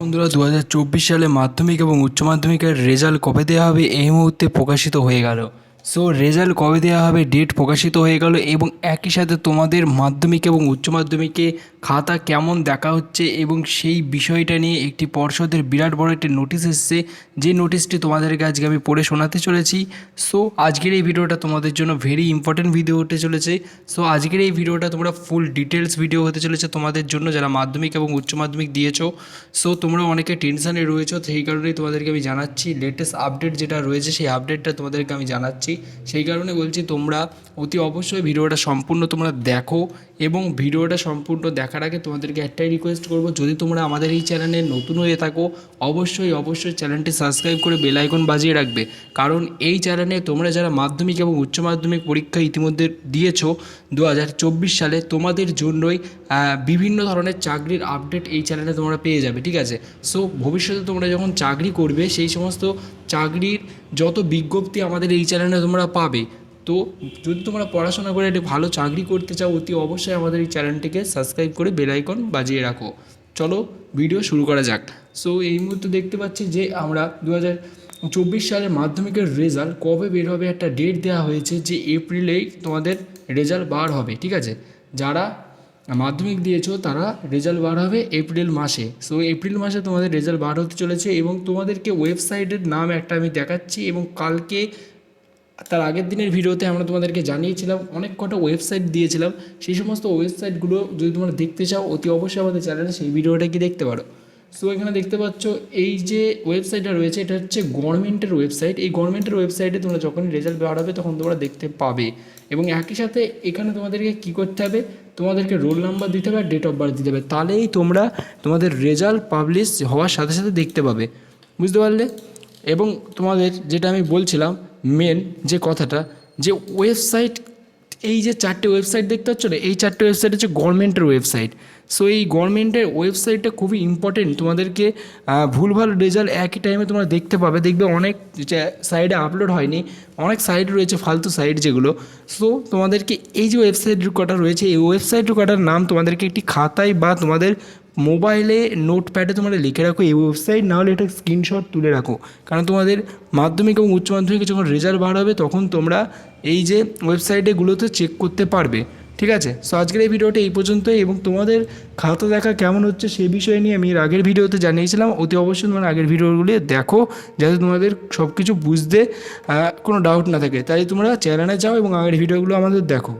বন্ধুরা দু হাজার চব্বিশ সালে মাধ্যমিক এবং উচ্চ মাধ্যমিকের রেজাল্ট কবে দেওয়া হবে এই মুহূর্তে প্রকাশিত হয়ে গেল। সো রেজাল্ট কবে দেওয়া হবে ডেট প্রকাশিত হয়ে গেল এবং একই সাথে তোমাদের মাধ্যমিক এবং উচ্চ মাধ্যমিকে খাতা কেমন দেখা হচ্ছে এবং সেই বিষয়টা নিয়ে একটি পর্ষদের বিরাট বড় একটি নোটিশ এসছে। যে নোটিশটি তোমাদেরকে আজকে আমি পড়ে শোনাতে চলেছি। সো আজকের এই ভিডিওটা তোমাদের জন্য ভেরি ইম্পর্টেন্ট ভিডিও হতে চলেছে। সো আজকের এই ভিডিওটা তোমরা ফুল ডিটেলস ভিডিও হতে চলেছে তোমাদের জন্য যারা মাধ্যমিক এবং উচ্চ মাধ্যমিক দিয়েছ। সো তোমরা অনেকে টেনশানে রয়েছো, সেই কারণেই তোমাদেরকে আমি জানাচ্ছি। লেটেস্ট আপডেট যেটা রয়েছে, সেই আপডেটটা তোমাদেরকে আমি জানাচ্ছি। সেই কারণে বলছি তোমরা অতি অবশ্যই ভিডিওটা সম্পূর্ণ তোমরা দেখো এবং ভিডিওটা সম্পূর্ণ দেখার আগে তোমাদেরকে একটাই রিকোয়েস্ট করব, যদি তোমরা আমাদের এই চ্যানেলে নতুন হয়ে থাকো, অবশ্যই অবশ্যই চ্যানেলটি সাবস্ক্রাইব করে বেল আইকন বাজিয়ে রাখবে। কারণ এই চ্যানেলে তোমরা যারা মাধ্যমিক এবং উচ্চ মাধ্যমিক পরীক্ষা ইতিমধ্যে দিয়েছ দু হাজার চব্বিশ সালে তোমাদের জন্যই বিভিন্ন ধরনের চাকরির আপডেট এই চ্যানেলে তোমরা পেয়ে যাবে, ঠিক আছে? সো ভবিষ্যতে তোমরা যখন চাকরি করবে, সেই সমস্ত চাকরির যত বিজ্ঞপ্তি আমাদের এই চ্যানেলে তোমরা পাবে তো যদি তোমরা পড়াশোনা করে একটি ভালো চাকরি করতে চাও, অতি অবশ্যই আমাদের এই চ্যানেলটিকে সাবস্ক্রাইব করে বেল আইকন বাজিয়ে রাখো। চলো ভিডিও শুরু করা যাক। সো এই মুহূর্তে দেখতে পাচ্ছি যে আমরা দু হাজার চব্বিশ সালের মাধ্যমিকের রেজাল্ট কবে বের হবে একটা ডেট দেওয়া হয়েছে যে এপ্রিলেই তোমাদের রেজাল্ট বার হবে, ঠিক আছে? যারা মাধ্যমিক দিয়েছ, তারা রেজাল্ট বার হবে এপ্রিল মাসে। সো এপ্রিল মাসে তোমাদের রেজাল্ট বার হতে চলেছে এবং তোমাদেরকে ওয়েবসাইটের নাম একটা আমি দেখাচ্ছি এবং কালকে তার আগের দিনের ভিডিওতে আমরা তোমাদেরকে জানিয়েছিলাম, অনেক কটা ওয়েবসাইট দিয়েছিলাম। সেই সমস্ত ওয়েবসাইটগুলো যদি তোমরা দেখতে চাও, অতি অবশ্যই আমাদের চ্যানেলে সেই ভিডিওটা কি দেখতে পারো। সো এখানে দেখতে পাচ্ছ, এই যে ওয়েবসাইটটা রয়েছে, এটা হচ্ছে গভর্নমেন্টের ওয়েবসাইট এই গভর্নমেন্টের ওয়েবসাইটে তোমরা যখন রেজাল্ট বার হবে তখন তোমরা দেখতে পাবে। এবং একই সাথে এখানে তোমাদেরকে কী করতে হবে? তোমাদেরকে রোল নাম্বার দিতে হবে আর ডেট অফ বার্থ দিতে হবে। তাহলেই তোমরা তোমাদের রেজাল্ট পাবলিশ হওয়ার সাথে সাথে দেখতে পাবে। বুঝতে পারলে? এবং তোমাদের যেটা আমি বলছিলাম মেন যে কথাটা, যে ওয়েবসাইট এই যে চারটে ওয়েবসাইট দেখতে পাচ্ছ না, এই চারটে ওয়েবসাইট হচ্ছে গভর্নমেন্টের ওয়েবসাইট সো এই গভর্নমেন্টের ওয়েবসাইটটা খুবই ইম্পর্টেন্ট তোমাদেরকে ভুলভাল রেজাল্ট একই টাইমে তোমরা দেখতে পাবে। দেখবে অনেক সাইডে আপলোড হয়নি, অনেক সাইট রয়েছে, ফালতু সাইট যেগুলো। সো তোমাদেরকে এই যে ওয়েবসাইট কটা রয়েছে, এই ওয়েবসাইট কটার নাম তোমাদেরকে একটি খাতায় বা তোমাদের মোবাইলে নোটপ্যাডে তোমরা লিখে রাখো এই ওয়েবসাইট না হলে এটা স্ক্রিনশট তুলে রাখো। কারণ তোমাদের মাধ্যমিক এবং উচ্চ মাধ্যমিকে যখন রেজাল্ট বার হবে, তখন তোমরা এই যে ওয়েবসাইটেগুলোতে চেক করতে পারবে। ঠিক আছে? সো আজকের এই ভিডিওটা এই পর্যন্তই এবং তোমাদের খাতা দেখা কেমন হচ্ছে সেই বিষয় নিয়ে আমি আগের ভিডিওতে জানিয়েছিলাম। অতি অবশ্যই তোমার আগের ভিডিওগুলি দেখো যাতে তোমাদের সব কিছু বুঝতে কোনো ডাউট না থাকে। তাই তোমরা চ্যানেলে যাও এবং আগের ভিডিওগুলো আমাদের দেখো।